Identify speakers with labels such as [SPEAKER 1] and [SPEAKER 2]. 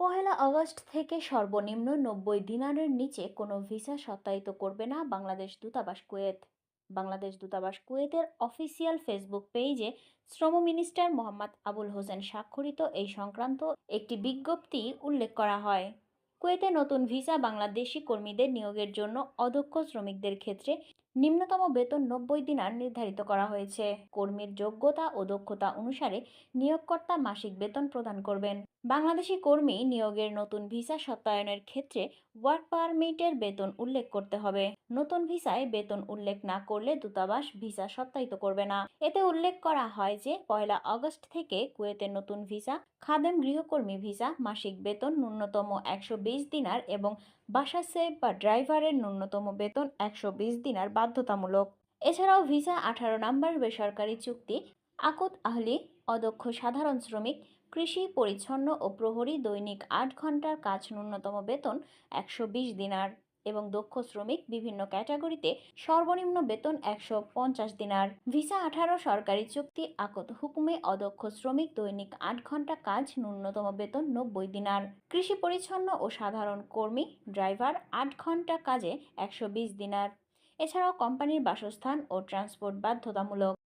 [SPEAKER 1] পহেলা August থেকে সর্বনিম্ন নব্বই দিনারের নিচে কোনো ভিসা সত্যায়িত করবে না বাংলাদেশ দূতাবাস কুয়েত। বাংলাদেশ দূতাবাস কুয়েতের অফিসিয়াল ফেসবুক পেজে শ্রম মিনিস্টার মোহাম্মদ আবুল হোসেন স্বাক্ষরিত এই সংক্রান্ত একটি বিজ্ঞপ্তি উল্লেখ করা হয়। কুয়েতে নতুন ভিসা বাংলাদেশি কর্মীদের নিয়োগের জন্য অদক্ষ শ্রমিকদের ক্ষেত্রে নিম্নতম বেতন নব্বই দিনার নির্ধারিত করা হয়েছে। কর্মীর যোগ্যতা ও দক্ষতা অনুসারে নিয়োগকর্তা মাসিক বেতন প্রদান করবেন। বাংলাদেশি কর্মী নিয়োগের নতুন ভিসা সত্যায়নের ক্ষেত্রে ওয়ার্ক পারমিটের বেতন উল্লেখ করতে হবে। নতুন ভিসায় বেতন উল্লেখ না করলে দূতাবাস ভিসা সত্যায়িত করবে না। এতে উল্লেখ করা হয় যে, পয়লা আগস্ট থেকে কুয়েতের নতুন ভিসা, খাদেম গৃহকর্মী ভিসা মাসিক বেতন ন্যূনতম একশো বিশ দিনার এবং বাসা সেফ বা ড্রাইভারের ন্যূনতম বেতন একশো বিশ দিনার বাধ্যতামূলক। এছাড়াও ভিসা আঠারো নম্বর বেসরকারি চুক্তি, আকুত আহলি, অদক্ষ সাধারণ শ্রমিক, কৃষি পরিচ্ছন্ন ও প্রহরী দৈনিক আট ঘণ্টার কাজ ন্যূনতম বেতন একশো বিশ দিনার। এবং দক্ষ শ্রমিক বিভিন্ন ক্যাটাগরিতে সর্বনিম্ন বেতন একশো পঞ্চাশ দিনার। ভিসা আঠারো সরকারি চুক্তি আকত হুকুমে অদক্ষ শ্রমিক দৈনিক আট ঘণ্টা কাজ ন্যূনতম বেতন নব্বই দিনার। কৃষি পরিচ্ছন্ন ও সাধারণ কর্মী, ড্রাইভার আট ঘণ্টা কাজে একশো বিশ দিনার। এছাড়াও কোম্পানির বাসস্থান ও ট্রান্সপোর্ট বাধ্যতামূলক।